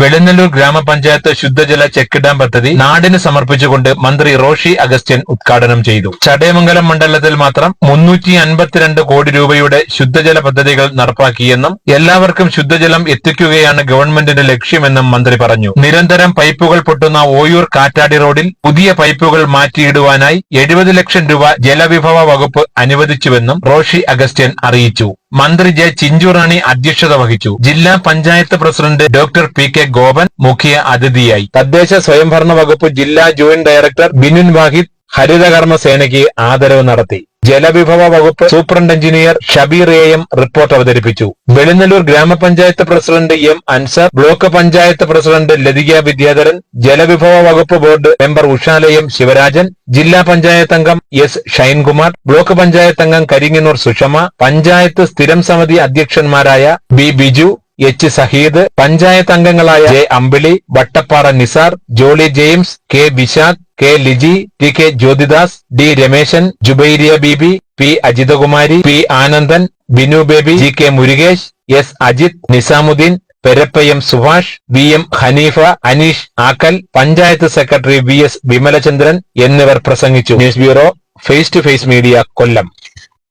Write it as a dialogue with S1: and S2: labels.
S1: വെളുന്നല്ലൂർ ഗ്രാമപഞ്ചായത്ത് ശുദ്ധജല check dam പദ്ധതി നാടിന് സമർപ്പിച്ചുകൊണ്ട് മന്ത്രി റോഷി അഗസ്റ്റ്യൻ ഉദ്ഘാടനം ചെയ്തു. ചടയമംഗലം മണ്ഡലത്തിൽ മാത്രം മുന്നൂറ്റി അൻപത്തിരണ്ട് കോടി രൂപയുടെ ശുദ്ധജല പദ്ധതികൾ നടപ്പാക്കിയെന്നും എല്ലാവർക്കും ശുദ്ധജലം എത്തിക്കുകയാണ് ഗവൺമെന്റിന്റെ ലക്ഷ്യമെന്നും മന്ത്രി പറഞ്ഞു. നിരന്തരം പൈപ്പുകൾ പൊട്ടുന്ന ഓയൂർ കാറ്റാടി റോഡിൽ പുതിയ പൈപ്പുകൾ മാറ്റിയിടുവാനായി എഴുപത് ലക്ഷം രൂപ ജലവിഭവ വകുപ്പ് അനുവദിച്ചുവെന്നും റോഷി അഗസ്റ്റ്യൻ അറിയിച്ചു. മന്ത്രി ജെ ചിഞ്ചുറാണി അധ്യക്ഷത വഹിച്ചു. ജില്ലാ panchayat president doctor P K Gopan മുഖ്യ അതിഥിയായി. തദ്ദേശ സ്വയംഭരണ വകുപ്പ് ജില്ലാ ജോയിന്റ് ഡയറക്ടർ ബിനുൻ വാഹിദ് ഹരിതകർമ്മ സേനയ്ക്ക് ആദരവ് നടത്തി. ജലവിഭവ വകുപ്പ് superintendent engineer Shabir A M report അവതരിപ്പിച്ചു. വെളിനല്ലൂർ ഗ്രാമപഞ്ചായത്ത് president M Ansar block panchayat president Latika Vidyadharan ജലവിഭവ വകുപ്പ് ബോർഡ് മെമ്പർ ഉഷാലയം ശിവരാജൻ ജില്ലാ പഞ്ചായത്ത് അംഗം എസ് ഷൈൻകുമാർ ബ്ലോക്ക് പഞ്ചായത്ത് അംഗം കരിങ്ങനൂർ സുഷമ പഞ്ചായത്ത് സ്ഥിരം സമിതി അധ്യക്ഷന്മാരായ ബി ബിജു എച്ച് സഹീദ് പഞ്ചായത്ത് അംഗങ്ങളായ J. Ambili Vattappara Nisar Jolly James K. Vishakh K. Liji T. K. Jyothidas D. Rameshan Jubairiya Beebi P. Ajithakumari P. Anandan Binu Baby G. K. Murukesh S. Ajith Nizamudheen Perappayam Subhash V. M. Haneefa Aneesh Akkal panchayat secretary V. S. Vimalachandran എന്നിവർ പ്രസംഗിച്ചു. News bureau face to face media Kollam.